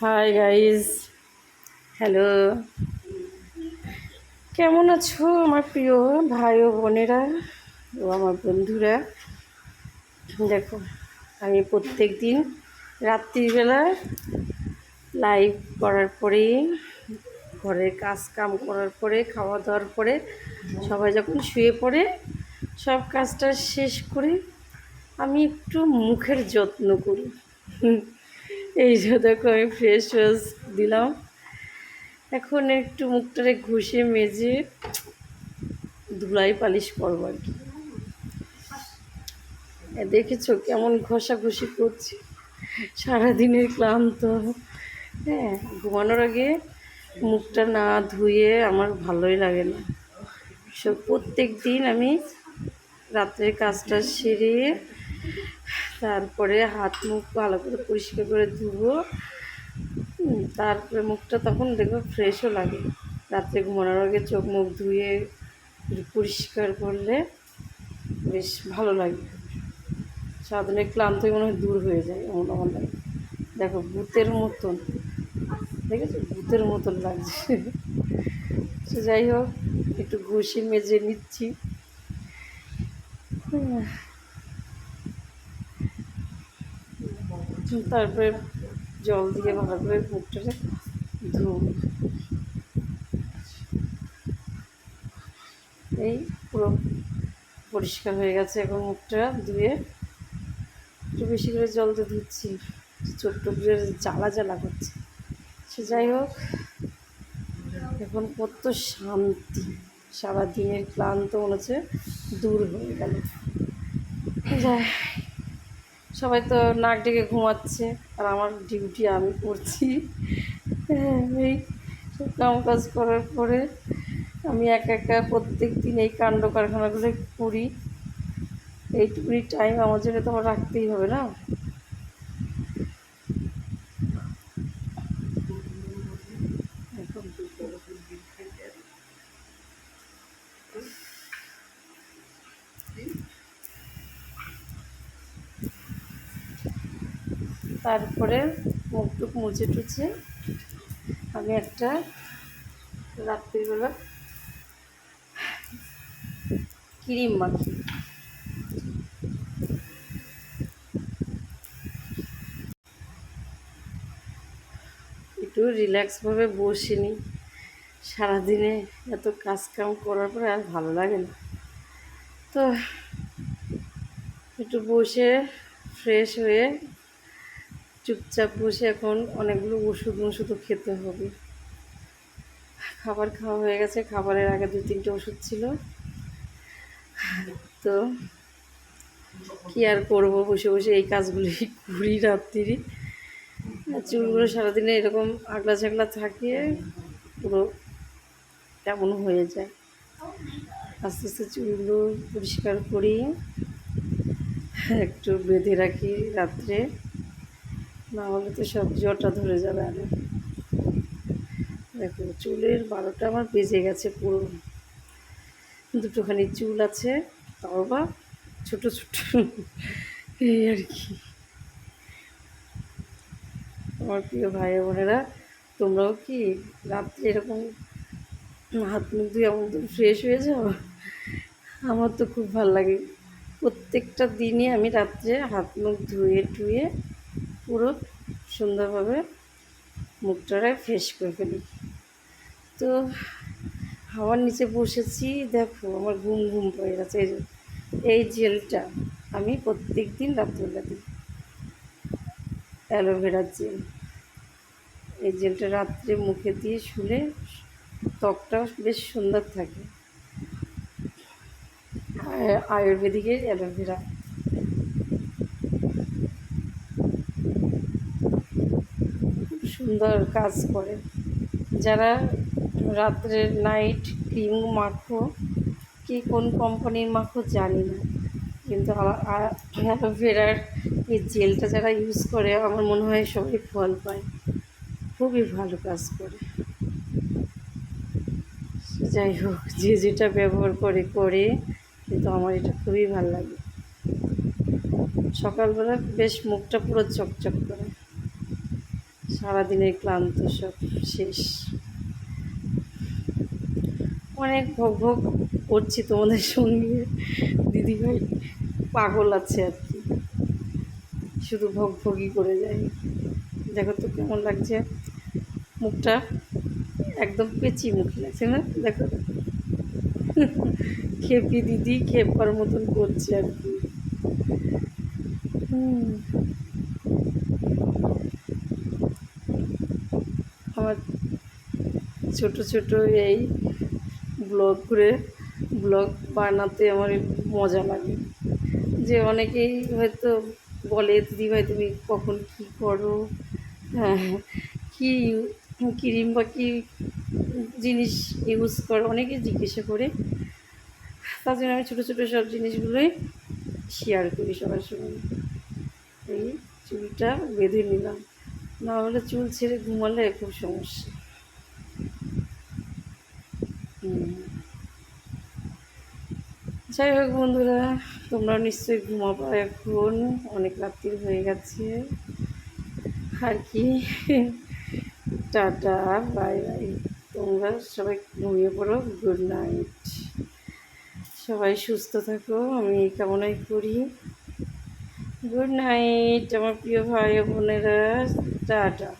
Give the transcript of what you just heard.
Hi guys hello কেমন আছো আমার প্রিয় ভাই ও বোনেরা ও আমার বন্ধুরা? দেখো, আমি প্রত্যেক দিন রাত্রিবেলা লাইভ করার পরেই ঘরের কাজ কাম করার পরে খাওয়া দাওয়ার পরে, সবাই যখন শুয়ে পড়ে, সব কাজটা শেষ করে আমি একটু মুখের যত্ন করি। এই দেখো, আমি ফ্রেশ ওয়াশ দিলাম। এখন একটু মুখটারে ঘষে মেজে ধুলাই পালিশ করব আর কি। দেখেছ কেমন ঘষাঘষি করছি? সারাদিনের ক্লান্ত। হ্যাঁ ঘুমানোর আগে মুখটা না ধুয়ে আমার ভালোই লাগে না। সব প্রত্যেক দিন আমি রাত্রের কাজটা সেরে তারপরে হাত মুখ ভালো করে পরিষ্কার করে ধুবো। তারপরে মুখটা তখন দেখব ফ্রেশও লাগে। রাত্রে ঘুমানোর আগে চোখ মুখ ধুয়ে পরিষ্কার করলে বেশ ভালো লাগে। সারাদিনের ক্লান্তই মনে হয় দূর হয়ে যায় এমন আমার লাগে। দেখো ভূতের মতন দেখেছ ভূতের মতন লাগছে। সে যাই হোক, একটু ঘষে মেজে নিচ্ছি। তারপরে জল দিয়ে ভালো করে মুখটাকে ধুব। এই পুরো পরিষ্কার হয়ে গেছে এখন মুখটা ধুয়ে। একটু বেশি করে জল তো ধুচ্ছি ছোট্ট করে জ্বালা জ্বালা করছে। সে যাই হোক, এখন কত শান্তি। সারাদিনের ক্লান্ত মনে হচ্ছে, দূর হয়ে গেল। যাই। সবাই তো নাক ডেকে ঘুমাচ্ছে আর আমার ডিউটি আমি করছি। এই কাম কাজ করার পরে আমি একা একা প্রত্যেক দিন এই কাণ্ড কারখানাগুলো করি এইটুকুনি টাইম আমার জন্য তো আমার রাখতেই হবে না? তারপরে মুখ টুক মুছে টুছে আমি একটা রাত্রিবেলা ক্রিম মাখি। একটু রিল্যাক্সভাবে বসে নিই সারাদিনে এত কাজ কাম করার পরে আর ভালো লাগে না। তো একটু বসে ফ্রেশ হয়ে চুপচাপ বসে এখন অনেকগুলো ওষুধ ওষুধও খেতে হবে। খাবার খাওয়া হয়ে গেছে, খাবারের আগে দু তিনটে ওষুধ ছিল। তো কি আর করব, বসে বসে এই কাজগুলোই করি রাত্রি। চুলগুলো সারাদিনে এরকম আগলা ঝাগলা থাকে, পুরো কেমন হয়ে যায়। আস্তে আস্তে চুলগুলো পরিষ্কার করি, একটু বেঁধে রাখি রাত্রে। না হলে তো সব জটা ধরে যাবে আরে। দেখো, চুলের বারোটা আমার বেজে গেছে পুরো। দুটোখানি চুল আছে তাও বা ছোটো ছোটো। এই আর কি। আমার প্রিয় ভাই বোনেরা, তোমরাও কি রাত্রে এরকম হাত মুখ দিয়ে এমন ফ্রেশ হয়ে যাও? আমার তো খুব ভালো লাগে। প্রত্যেকটা দিনই আমি রাত্রে হাত মুখ ধুয়ে, টুয়ে পুরো সুন্দরভাবে মুখটারে ফ্রেশ করে ফেলি। তো হাওয়ার নিচে বসেছি, দেখো আমার ঘুম ঘুম পড়ে গেছে। এই এই জেলটা আমি প্রত্যেক দিন রাত্রিবেলা দিই। অ্যালোভেরার জেল এই জেলটা রাত্রে মুখে দিয়ে শুলে ত্বকটা বেশ সুন্দর থাকে। আয়ুর্বেদিকের অ্যালোভেরা সুন্দর কাজ করে। যারা রাত্রে নাইট ক্রিম মাখো, কি কোন কোম্পানির মাখো জানি না। কিন্তু অ্যালোভেরার এই জেলটা যারা ইউজ করে, আমার মনে হয় সবাই ফল পায়। খুবই ভালো কাজ করে। যাই হোক, যে যেটা ব্যবহার করে করে, কিন্তু আমার এটা খুবই ভালো লাগে। সকালবেলা বেশ মুখটা পুরো চকচক করে। সারাদিনের ক্লান্ত সব শেষ। অনেক ভোগ ভোগ করছি তোমাদের সঙ্গে। দিদিভাই পাগল আছে আর কি। শুধু ভোগ ভোগই করে যায়। দেখো তো কেমন লাগছে। মুখটা একদম পেঁচি মুখ লাগছে না? দেখো। খেপি দিদি খেপার মতন করছে আর কি। হুম। আমার ছোট ছোট এই ব্লগ করে ব্লগ বানাতে আমার মজা লাগে। যে অনেকেই হয়তো বলে দিদিভাই তুমি কখন কী করো? হ্যাঁ কী ক্রিম বা কী জিনিস ইউজ করো? অনেকে জিজ্ঞাসা করে। তার জন্য আমি ছোটো ছোটো সব জিনিসগুলোই শেয়ার করি সবার সঙ্গে। এই চুলটা বেঁধে নিলাম। না চুল ছেড়ে ঘুমালে খুব সমস্যা। যাই হোক বন্ধুরা তোমরা নিশ্চয়ই ঘুমাবো এখন। অনেক রাত্রি হয়ে গেছে। আর কি? Tata, bye bye. তোমরা সবাই ঘুমিয়ে পড়ো। Good night. সবাই সুস্থ থাকো। আমি কামনাই করি। গুড নাইট আমার প্রিয় ভাই বোনেরা। টাটা।